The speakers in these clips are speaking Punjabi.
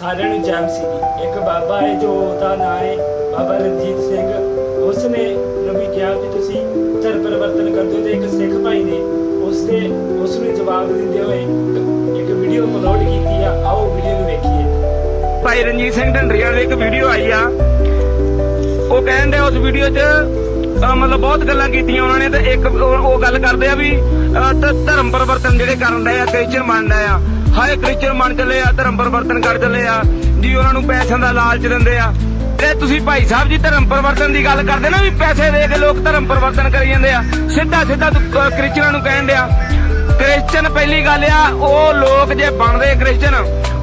ਸਾਰਿਆਂ ਨੂੰ ਜੈਮ ਸੀ। ਇੱਕ ਬਾਬਾ ਹੈ ਜੋ ਉਹਦਾ ਨਾਂ ਹੈ ਬਾਬਾ ਰਣਜੀਤ ਸਿੰਘ। ਉਸ ਨੇ ਨਬੀ ਕਿਹਾ ਕਿ ਤੁਸੀਂ ਧਰਮ ਪਰਿਵਰਤਨ ਕਰਦੇ ਹੋ ਤੇ ਇੱਕ ਸਿੱਖ ਭਾਈ ਨੇ ਉਸ ਦੇ ਉਸ ਨੂੰ ਜਵਾਬ ਦਿੰਦੇ ਹੋਏ ਇੱਕ- ਵੀਡੀਓ ਅਪਲੋਡ ਕੀਤੀ ਆ। ਆਓ ਵੀਡੀਓ ਨੂੰ ਵੇਖੀਏ। ਭਾਈ ਰਣਜੀਤ ਸਿੰਘ ਢੰਡਰੀਆ ਦੀ ਇੱਕ ਵੀਡੀਓ ਆਈ ਆ। ਉਹ ਕਹਿੰਦੇ ਉਸ ਵੀਡੀਓ 'ਚ ਮਤਲਬ ਬਹੁਤ ਗੱਲਾਂ ਕੀਤੀਆਂ ਉਹਨਾਂ ਨੇ ਤੇ ਇੱਕ ਉਹ ਗੱਲ ਕਰਦੇ ਆ ਵੀ ਧਰਮ ਪਰਿਵਰਤਨ ਜਿਹੜੇ ਕਰਨ ਡਏ ਆ ਕ੍ਰਿਸਚਨ ਬਣ ਡਏ ਆ। ਹਾਏ ਕ੍ਰਿਸਚਨ ਬਣ ਚੱਲੇ ਆ, ਧਰਮ ਪਰਿਵਰਤਨ ਕਰ ਚੱਲੇ ਆ। ਜੀ, ਉਹਨਾਂ ਨੂੰ ਪੈਸਿਆਂ ਦਾ ਲਾਲਚ ਦਿੰਦੇ ਆ। ਤੇ ਤੁਸੀਂ ਭਾਈ ਸਾਹਿਬ ਜੀ ਧਰਮ ਪਰਿਵਰਤਨ ਦੀ ਗੱਲ ਕਰਦੇ ਨਾ ਵੀ ਪੈਸੇ ਦੇ ਕੇ ਲੋਕ ਧਰਮ ਪਰਿਵਰਤਨ ਕਰੀ ਜਾਂਦੇ ਆ। ਸਿੱਧਾ ਸਿੱਧਾ ਕ੍ਰਿਸਚਨਾਂ ਨੂੰ ਕਹਿਣ ਡਿਆ। ਕ੍ਰਿਸਚਨ ਪਹਿਲੀ ਗੱਲ ਆ, ਉਹ ਲੋਕ ਜੇ ਬਣਦੇ ਕ੍ਰਿਸਚਨ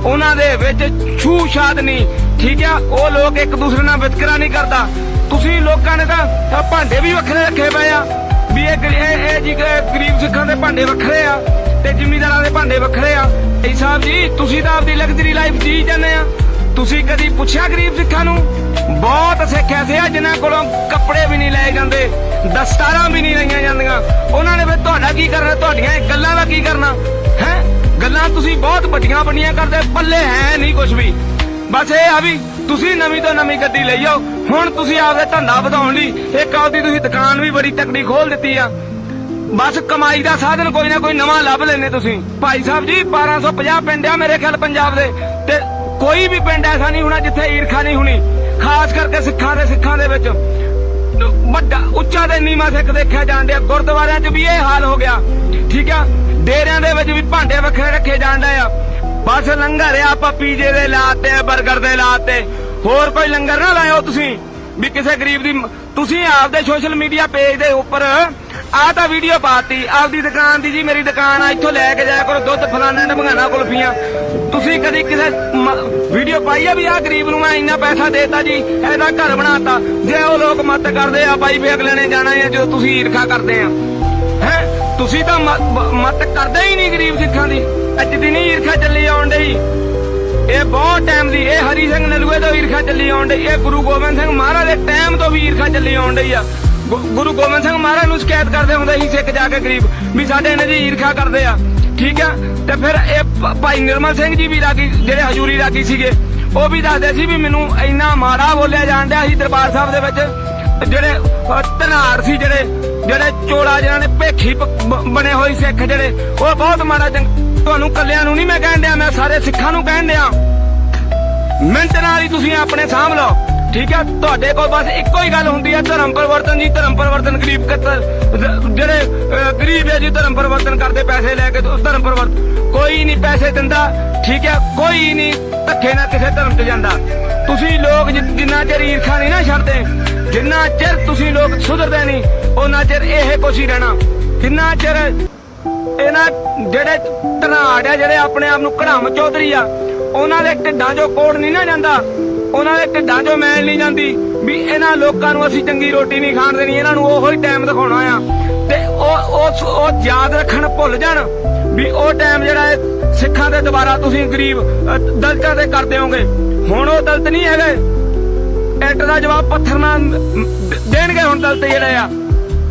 ਉਹਨਾਂ ਦੇ ਵਿੱਚ ਛੂ ਛਾਤ ਨਹੀਂ। ਠੀਕ ਆ, ਉਹ ਲੋਕ ਇੱਕ ਦੂਸਰੇ ਨਾਲ ਵਿਤਕਰਾ ਨਹੀਂ ਕਰਦਾ। ਤੁਸੀਂ ਲੋਕਾਂ ਨੇ ਤਾਂ ਭਾਂਡੇ ਵੀ ਵੱਖਰੇ ਰੱਖੇ ਪਏ ਆ। ਇਹ ਗਰੀ- ਇਹ ਇਹ ਜੀ ਗ- ਗਰੀਬ ਸਿੱਖਾਂ ਦੇ ਭਾਂਡੇ ਵੱਖਰੇ ਆ ਤੇ ਜ਼ਿਮੀਂਦਾਰਾਂ ਦੇ ਭਾਂਡੇ ਵੱਖਰੇ ਆ। ਇਹ ਸਾਹਿਬ ਜੀ, ਤੁਸੀਂ ਤਾਂ ਆਪਦੀ ਲਗਜ਼ਰੀ ਲਾਈਫ ਜੀ ਜਾਂਦੇ ਆ। ਤੁਸੀਂ ਕਦੀ ਪੁੱਛਿਆ ਗਰੀਬ ਸਿੱਖਾਂ ਨੂੰ? ਬਹੁਤ ਸਿੱਖ ਐਸੇ ਆ ਜਿਨ੍ਹਾਂ ਕੋਲੋਂ ਕੱਪੜੇ ਵੀ ਨਹੀਂ ਲਏ ਜਾਂਦੇ, ਦਸਤਾਰਾਂ ਵੀ ਨਹੀਂ ਲਈਆਂ ਜਾਂਦੀਆਂ। ਉਹਨਾਂ ਨੇ ਫਿਰ ਤੁਹਾਡਾ ਕੀ ਕਰਨਾ? ਤੁਹਾਡੀਆਂ ਇਹ ਗੱਲਾਂ ਦਾ ਕੀ ਕਰਨਾ? ਹੈ? ਗੱਲਾਂ ਤੁਸੀਂ ਬਹੁਤ ਵੱਡੀਆਂ ਵੱਡੀਆਂ ਕਰਦੇ, ਪੱਲੇ ਹੈ ਨਹੀਂ ਕੁਝ ਵੀ। ਬਸ ਇਹ ਆ ਵੀ ਤੁਸੀਂ ਨਵੀਂ ਤੋਂ ਨਵੀਂ ਗੱਡੀ ਲਈ ਆਓ। ਹੁਣ ਤੁਸੀਂ ਆਪਦੇ ਧੰਦਾ ਵਧਾਉਣ ਲਈ ਇੱਕ ਆਪਦੀ ਤੁਸੀਂ ਦੁਕਾਨ ਵੀ ਬੜੀ ਤਕੜੀ ਖੋਲ ਦਿੱਤੀ ਆ। ਬਸ ਕਮਾਈ ਦਾ ਸਾਧਨ ਕੋਈ ਨਾ ਕੋਈ ਨਵਾਂ ਲੱਭ ਲੈਨੇ ਤੁਸੀਂ। ਭਾਈ ਸਾਹਿਬ ਜੀ 1250 ਪਿੰਡ ਆ ਮੇਰੇ ਖਿਆਲ ਪੰਜਾਬ ਦੇ। ਤੇ ਕੋਈ ਵੀ ਪਿੰਡ ਐਸਾ ਨਹੀਂ ਹੋਣਾ ਜਿੱਥੇ ਈਰਖਾ ਨਹੀਂ ਹੋਣੀ। ਖਾਸ ਕਰਕੇ ਸਿੱਖਾਂ ਦੇ ਸਿੱਖਾਂ ਦੇ ਵਿੱਚ। ਵੱਡਾ, ਉੱਚਾ ਤੇ ਨੀਵਾਂ ਸਿੱਖ ਦੇਖਿਆ ਜਾਂਦੇ ਆ ਗੁਰਦੁਆਰਿਆਂ 'ਚ ਵੀ ਇਹ ਹਾਲ ਹੋ ਗਿਆ। ਠੀਕ ਆ? ਡੇਰਿਆਂ ਦੇ ਵਿੱਚ ਵੀ ਭਾਂਡੇ ਵੱਖਰੇ ਰੱਖੇ ਜਾਂਦੇ ਆ। ਬਸ ਲੰਗਰ ਆ, ਆਪਾਂ ਪੀਜੇ ਦੇ ਲਾਤੇ ਬਰਗਰ ਦੇ ਲਾਤੇ ਹੋਰ ਕੋਈ ਲੰਗਰ ਨਾ ਲਾਇਓ ਤੁਸੀਂ। ਵੀ ਕਿਸੇ ਗਰੀਬ ਦੀ ਤੁਸੀਂ ਆਪਦੇ ਸੋਸ਼ਲ ਮੀਡੀਆ ਪੇਜ ਦੇ ਉੱਪਰ, ਆਹ ਤਾਂ ਵੀਡੀਓ ਪਾਤੀ, ਆਪਦੀ ਦੁਕਾਨ ਦੀ ਜੀ, ਮੇਰੀ ਦੁਕਾਨ ਆ, ਇੱਥੋਂ ਲੈ ਕੇ ਜਾਇਆ ਕਰੋ, ਦੁੱਧ ਫਲਾਣਾ ਡਮਗਾਣਾ ਕੁਲਫੀਆਂ। ਤੁਸੀਂ ਕਦੀ ਕਿਸੇ ਵੀਡੀਓ ਪਾਈ ਆ ਵੀ ਆ ਗਰੀਬ ਨੂੰ ਮੈਂ ਇੰਨਾ ਪੈਸਾ ਦੇਤਾ ਜੀ, ਇਹਦਾ ਘਰ ਬਣਾਤਾ। ਜੇ ਉਹ ਲੋਕ ਮਤ ਕਰਦੇ ਆ, ਬਾਈ ਵੀ ਅਗਲੇ ਨੇ ਜਾਣਾ ਹੈ, ਜੋ ਤੁਸੀਂ ਈਰਖਾ ਕਰਦੇ ਆ। ਹੈ? ਤੁਸੀਂ ਤਾਂ ਮ- ਮਤ ਕਰਦੇ ਹੀ ਨਹੀਂ ਗਰੀਬ ਸਿੱਖਾਂ ਦੀ। ਅੱਜ ਦੀ ਨਹੀਂ ਈਰਖਾ ਚੱਲੀ ਆਉਣ ਡਈ। ਇਹ ਬਹੁਤ ਹਰੀ ਸਿੰਘ ਨਲੂਏ ਤੋਂ ਈਰਖਾ ਚੱਲੀ ਆਉਣ ਡਈ ਇਹ ਗੁਰੂ ਗੋਬਿੰਦ ਸਿੰਘ ਮਹਾਰਾਜ ਦੇ ਟਾਈਮ ਤੋਂ ਵੀ ਈਰਖਾ ਚੱਲੀ ਆਉਣ ਡਈ ਆ। ਗੁਰੂ ਗੋਬਿੰਦ ਸਿੰਘ ਮਹਾਰਾਜ ਨੂੰ ਸ਼ਿਕਾਇਤ ਕਰਦੇ ਹੁੰਦੇ ਸੀ ਸਿੱਖ ਜਾ ਕੇ ਗਰੀਬ ਵੀ ਸਾਡੇ ਇਹਨਾਂ ਦੀ ਈਰਖਾ ਕਰਦੇ ਆ। ਠੀਕ ਆ? ਤੇ ਫਿਰ ਇਹ ਭਾਈ ਨਿਰਮਲ ਸਿੰਘ ਜੀ ਵੀ ਰਾਗੀ, ਜਿਹੜੇ ਹਜੂਰੀ ਰਾਗੀ ਸੀਗੇ, ਉਹ ਵੀ ਦੱਸਦੇ ਸੀ ਵੀ ਮੈਨੂੰ ਇੰਨਾ ਮਾੜਾ ਬੋਲਿਆ ਜਾਣ ਡਿਆ ਸੀ ਦਰਬਾਰ ਸਾਹਿਬ ਦੇ ਵਿੱਚ। ਜਿਹੜੇ ਧਨਾਰ ਸੀ ਜਿਹੜੇ ਜਿਹੜੇ ਚੋਲਾ ਜਿਹਨਾਂ ਨੇ ਭੇਖੀ ਬਣੇ ਹੋਏ ਸਿੱਖ ਜਿਹੜੇ, ਉਹ ਬਹੁਤ ਮਾੜਾ ਤੁਹਾਨੂੰ ਕੱਲਿਆਂ ਨੂੰ ਨਹੀਂ ਮੈਂ ਕਹਿਣ ਡਿਆ, ਮੈਂ ਸਾਰੇ ਸਿੱਖਾਂ ਨੂੰ ਕਹਿਣ ਡਿਆ। ਮਿੰਟ ਨਾਲ ਹੀ ਤੁਸੀਂ ਆਪਣੇ ਸਾਂਭ ਲਓ। ਠੀਕ ਹੈ? ਤੁਹਾਡੇ ਕੋਲ ਬਸ ਇੱਕੋ ਹੀ ਗੱਲ ਹੁੰਦੀ ਹੈ, ਧਰਮ ਪਰਿਵਰਤਨ ਜੀ, ਧਰਮ ਪਰਿਵਰਤਨ ਗਰੀਬ ਕਤਲ ਜਿਹੜੇ ਗਰੀਬ ਹੈ ਜੀ, ਧਰਮ ਪਰਿਵਰਤਨ ਕਰਦੇ ਪੈਸੇ ਲੈ ਕੇ ਧਰਮ ਪਰਿਵਰਤਨ ਕੋਈ ਨਹੀਂ ਪੈਸੇ ਦਿੰਦਾ, ਠੀਕ ਹੈ? ਕੋਈ ਨਹੀਂ, ਧੱਕੇ ਨਾਲ ਕਿਸੇ ਧਰਮ ਤੇ ਜਾਂਦਾ। ਤੁਸੀਂ ਲੋਕ ਜਿੰਨਾ ਚਿਰ ਈਰਖਾ ਨਹੀਂ ਨਾ ਛੱਡਦੇ, ਜਿੰਨਾ ਚਿਰ ਤੁਸੀਂ ਲੋਕ ਸੁਧਰਦੇ ਨਹੀਂ ਉਹਨਾਂ ਚਿਰ ਇਹ ਕੁਛ ਹੀ ਰਹਿਣਾ। ਜਿੰਨਾ ਚਿਰ ਇਹਨਾਂ ਜਿਹੜੇ ਧਨਾੜ ਆ ਜਿਹੜੇ ਆਪਣੇ ਆਪ ਨੂੰ ਕੜਾਮ ਚੌਧਰੀ ਆ ਉਹਨਾਂ ਦੇ ਢਿੱਡਾਂ 'ਚੋਂ ਕੋੜ ਨਹੀਂ ਨਾ ਜਾਂਦਾ। ਉਹਨਾਂ ਦੇ ਢਿੱਡਾਂ 'ਚੋਂ ਮੈਲ ਨਹੀਂ ਜਾਂਦੀ ਵੀ ਇਹਨਾਂ ਲੋਕਾਂ ਨੂੰ ਅਸੀਂ ਚੰਗੀ ਰੋਟੀ ਨਹੀਂ ਖਾਣ ਦੇਣੀ, ਇਹਨਾਂ ਨੂੰ ਉਹੋ ਹੀ ਟਾਈਮ ਦਿਖਾਉਣਾ ਆ। ਤੇ ਉਹ ਉਹ ਉਹ ਯਾਦ ਰੱਖਣ ਭੁੱਲ ਜਾਣ ਵੀ ਉਹ ਟਾਈਮ ਜਿਹੜਾ ਹੈ ਸਿੱਖਾਂ ਦੇ ਦੁਬਾਰਾ ਤੁਸੀਂ ਗਰੀਬ ਦਲਤਾਂ ਦਲਿਤਾਂ ਦੇ ਕਰ ਦਿਓਗੇ। ਹੁਣ ਉਹ ਦਲਤ ਨਹੀਂ ਹੈਗੇ। ਇੱਟ ਦਾ ਜਵਾਬ ਪੱਥਰ ਨਾਲ ਦੇਣਗੇ ਹੁਣ ਦਲਤ ਜਿਹੜੇ ਆ।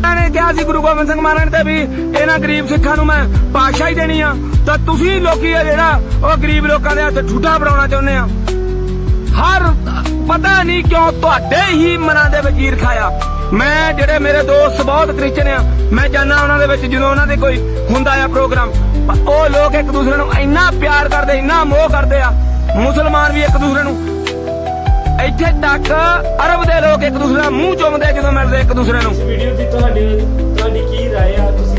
ਇਹਨਾਂ ਨੇ ਕਿਹਾ ਸੀ ਗੁਰੂ ਗੋਬਿੰਦ ਸਿੰਘ ਮਹਾਰਾਜ ਤੇ ਵੀ ਇਹਨਾਂ ਗਰੀਬ ਸਿੱਖਾਂ ਨੂੰ ਮੈਂ ਪਾਸ਼ਾ ਹੀ ਦੇਣੀ ਆ। ਤਾਂ ਤੁਸੀਂ ਲੋਕੀ ਆ ਜਿਹੜਾ ਉਹ ਗਰੀਬ ਲੋਕਾਂ ਦੇ ਹੱਥ ਠੂਠਾ ਬਣਾਉਣਾ ਚਾਹੁੰਦੇ ਆ। ਹਰ, ਪਤਾ ਨਹੀਂ ਕਿਉਂ ਤੁਹਾਡੇ ਹੀ ਮਨਾਂ ਦੇ ਵਿੱਚ ਈਰਖਾ ਮੈਂ ਜਿਹੜੇ ਮੇਰੇ ਦੋਸਤ ਬਹੁਤ ਕ੍ਰਿਸਚਨ ਆ, ਮੈਂ ਜਾਣਦਾ ਉਹਨਾਂ ਦੇ ਵਿੱਚ ਜਦੋਂ ਉਹਨਾਂ ਦੇ ਕੋਈ ਹੁੰਦਾ ਆ ਪ੍ਰੋਗਰਾਮ ਉਹ ਲੋਕ ਇੱਕ ਦੂਸਰੇ ਨੂੰ ਇੰਨਾ ਪਿਆਰ ਕਰਦੇ, ਇੰਨਾ ਮੋਹ ਕਰਦੇ ਆ। ਮੁਸਲਮਾਨ ਵੀ ਇੱਕ ਦੂਸਰੇ ਨੂੰ ਇੱਥੇ ਤੱਕ ਅਰਬ ਦੇ ਲੋਕ ਇੱਕ ਦੂਸਰੇ ਦਾ ਮੂੰਹ ਚੁੰਮਦੇ ਜਦੋਂ ਮਿਲਦੇ ਇੱਕ ਦੂਸਰੇ ਨੂੰ। ਵੀਡੀਓ ਦੀ ਤੁਹਾਡੀ ਤੁਹਾਡੀ ਕੀ رائے ਆ? ਤੁਸੀਂ